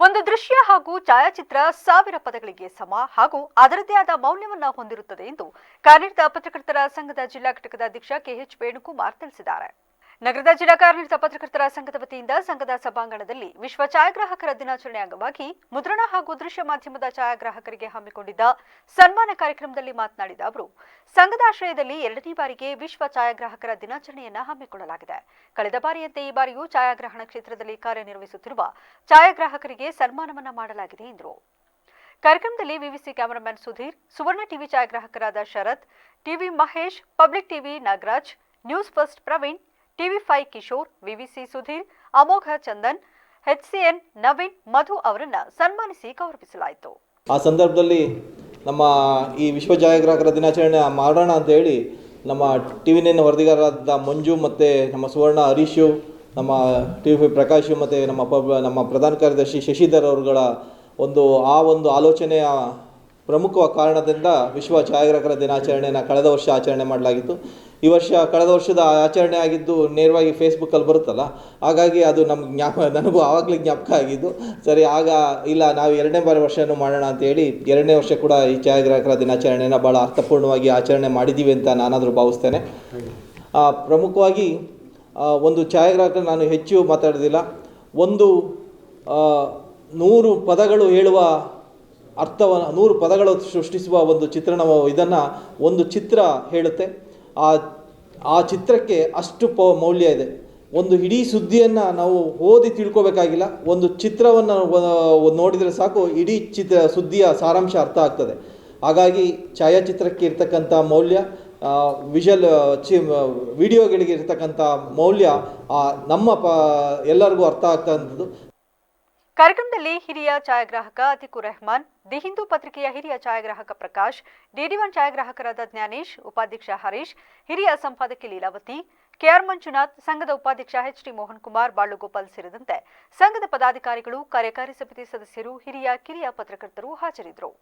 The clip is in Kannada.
ಒಂದು ದೃಶ್ಯ ಹಾಗೂ ಛಾಯಾಚಿತ್ರ ಸಾವಿರ ಪದಗಳಿಗೆ ಸಮ ಹಾಗೂ ಅದರದೇ ಆದ ಮೌಲ್ಯವನ್ನು ಹೊಂದಿರುತ್ತದೆ ಎಂದು ಕಾರ್ಯನಿರತ ಪತ್ರಕರ್ತರ ಸಂಘದ ಜಿಲ್ಲಾ ಘಟಕದ ಅಧ್ಯಕ್ಷ ಕೆಎಚ್ ವೇಣುಕುಮಾರ್ ತಿಳಿಸಿದ್ದಾರೆ. ನಗರದ ಜಿಲ್ಲಾ ಕಾರ್ಮಿಕ ಪತ್ರಕರ್ತರ ಸಂಘದ ವತಿಯಿಂದ ಸಂಘದ ಸಭಾಂಗಣದಲ್ಲಿ ವಿಶ್ವ ಛಾಯಾಗ್ರಾಹಕರ ದಿನಾಚರಣೆ ಅಂಗವಾಗಿ ಮುದ್ರಣ ಹಾಗೂ ದೃಶ್ಯ ಮಾಧ್ಯಮದ ಛಾಯಾಗ್ರಾಹಕರಿಗೆ ಹಮ್ಮಿಕೊಂಡಿದ್ದ ಸನ್ಮಾನ ಕಾರ್ಯಕ್ರಮದಲ್ಲಿ ಮಾತನಾಡಿದ ಅವರು, ಸಂಘದ ಆಶ್ರಯದಲ್ಲಿ ಎರಡನೇ ಬಾರಿಗೆ ವಿಶ್ವ ಛಾಯಾಗ್ರಾಹಕರ ದಿನಾಚರಣೆಯನ್ನು ಹಮ್ಮಿಕೊಳ್ಳಲಾಗಿದೆ. ಕಳೆದ ಬಾರಿಯಂತೆ ಈ ಬಾರಿಯೂ ಛಾಯಾಗ್ರಹಣ ಕ್ಷೇತ್ರದಲ್ಲಿ ಕಾರ್ಯನಿರ್ವಹಿಸುತ್ತಿರುವ ಛಾಯಾಗ್ರಾಹಕರಿಗೆ ಸನ್ಮಾನವನ್ನ ಮಾಡಲಾಗಿದೆ ಎಂದರು. ಕಾರ್ಯಕ್ರಮದಲ್ಲಿ VVC cameraman Sudhir, Suvarna TV ಛಾಯಾಗ್ರಾಹಕರಾದ Sharath, TV Mahesh, public TV Nagaraj, news first Praveen TV five Kishore, VVC Sudhir, Amogha Chandan, HCN Naveen, ಮಧು ಅವರನ್ನ ಸನ್ಮಾನಿಸಿ ಗೌರವಿಸಲಾಯಿತು. ಆ ಸಂದರ್ಭದಲ್ಲಿ ನಮ್ಮ ಈ ವಿಶ್ವ ಛಾಯಾಗ್ರಾಹಕರ ದಿನಾಚರಣೆ ಮಾಡೋಣ ಅಂತ ಹೇಳಿ ನಮ್ಮ ಟಿ ವಿ ನೈನ್ ವರದಿಗಾರರಾದ ಮಂಜು ಮತ್ತು ನಮ್ಮ ಸುವರ್ಣ, ಹರೀಶು ನಮ್ಮ ಟಿ ವಿ ಪ್ರಕಾಶು ಮತ್ತು ನಮ್ಮ ಪಬ್ ನಮ್ಮ ಪ್ರಧಾನ ಕಾರ್ಯದರ್ಶಿ ಶಶಿಧರ್ ಅವರುಗಳ ಒಂದು, ಆ ಒಂದು ಆಲೋಚನೆಯ ಪ್ರಮುಖ ಕಾರಣದಿಂದ ವಿಶ್ವ ಛಾಯಾಗ್ರಾಹಕರ ದಿನಾಚರಣೆಯನ್ನು ಕಳೆದ ವರ್ಷ ಆಚರಣೆ ಮಾಡಲಾಗಿತ್ತು. ಈ ವರ್ಷ ಕಳೆದ ವರ್ಷದ ಆಚರಣೆ ಆಗಿದ್ದು ನೇರವಾಗಿ ಫೇಸ್ಬುಕ್ಕಲ್ಲಿ ಬರುತ್ತಲ್ಲ, ಹಾಗಾಗಿ ಅದು ನಮ್ಗೆ ಜ್ಞಾಪ, ನನಗೂ ಆವಾಗಲೇ ಜ್ಞಾಪಕ ಆಗಿದ್ದು, ಸರಿ, ಆಗ ಇಲ್ಲ, ನಾವು ಎರಡನೇ ಬಾರಿ ವರ್ಷವೂ ಮಾಡೋಣ ಅಂತೇಳಿ ಎರಡನೇ ವರ್ಷ ಕೂಡ ಈ ಛಾಯಾಗ್ರಾಹಕರ ದಿನಾಚರಣೆನ ಭಾಳ ಅರ್ಥಪೂರ್ಣವಾಗಿ ಆಚರಣೆ ಮಾಡಿದ್ದೀವಿ ಅಂತ ನಾನಾದರೂ ಭಾವಿಸ್ತೇನೆ. ಪ್ರಮುಖವಾಗಿ ಒಂದು ಛಾಯಾಗ್ರಾಹಕರು ನಾನು ಹೆಚ್ಚು ಮಾತಾಡೋದಿಲ್ಲ, ಒಂದು ನೂರು ಪದಗಳು ಹೇಳುವ ಅರ್ಥವನ್ನು ನೂರು ಪದಗಳು ಸೃಷ್ಟಿಸುವ ಒಂದು ಚಿತ್ರಣ, ಇದನ್ನು ಒಂದು ಚಿತ್ರ ಹೇಳುತ್ತೆ. ಆ ಆ ಚಿತ್ರಕ್ಕೆ ಅಷ್ಟು ಪ ಮೌಲ್ಯ ಇದೆ. ಒಂದು ಇಡೀ ಸುದ್ದಿಯನ್ನು ನಾವು ಓದಿ ತಿಳ್ಕೋಬೇಕಾಗಿಲ್ಲ, ಒಂದು ಚಿತ್ರವನ್ನು ನೋಡಿದರೆ ಸಾಕು, ಇಡೀ ಚಿತ್ರ, ಸುದ್ದಿಯ ಸಾರಾಂಶ ಅರ್ಥ ಆಗ್ತದೆ. ಹಾಗಾಗಿ ಛಾಯಾಚಿತ್ರಕ್ಕೆ ಇರ್ತಕ್ಕಂಥ ಮೌಲ್ಯ ವಿಷಲ್ ಚಿ ವಿಡಿಯೋಗಳಿಗೆ ಇರ್ತಕ್ಕಂಥ ಮೌಲ್ಯ ನಮ್ಮ ಪ, ಎಲ್ಲರಿಗೂ ಅರ್ಥ ಆಗ್ತಕ್ಕಂಥದ್ದು ಕಾರ್ಯಕ್ರಮದಲ್ಲಿ ಹಿರಿಯ ಛಾಯಾಗ್ರಾಹಕ ಅತಿಕು ರೆಹಮಾನ್, ದಿ ಹಿಂದೂ ಪತ್ರಿಕೆಯ ಹಿರಿಯ ಛಾಯಾಗ್ರಾಹಕ ಪ್ರಕಾಶ್ ಡಿಡಿ ಒನ್ ಛಾಯಾಗ್ರಾಹಕರಾದ ಜ್ಞಾನೇಶ್, ಉಪಾಧ್ಯಕ್ಷ ಹರೀಶ್, ಹಿರಿಯ ಸಂಪಾದಕಿ ಲೀಲಾವತಿ ಕೆಆರ್ ಮಂಜುನಾಥ್, ಸಂಘದ ಉಪಾಧ್ಯಕ್ಷ ಎಚ್ ಡಿ ಮೋಹನ್ ಕುಮಾರ್ ಬಾಳುಗೋಪಾಲ್ ಸೇರಿದಂತೆ ಸಂಘದ ಪದಾಧಿಕಾರಿಗಳು, ಕಾರ್ಯಕಾರಿ ಸಮಿತಿ ಸದಸ್ಯರು, ಹಿರಿಯ ಕಿರಿಯ ಪತ್ರಕರ್ತರು ಹಾಜರಿದ್ದರು.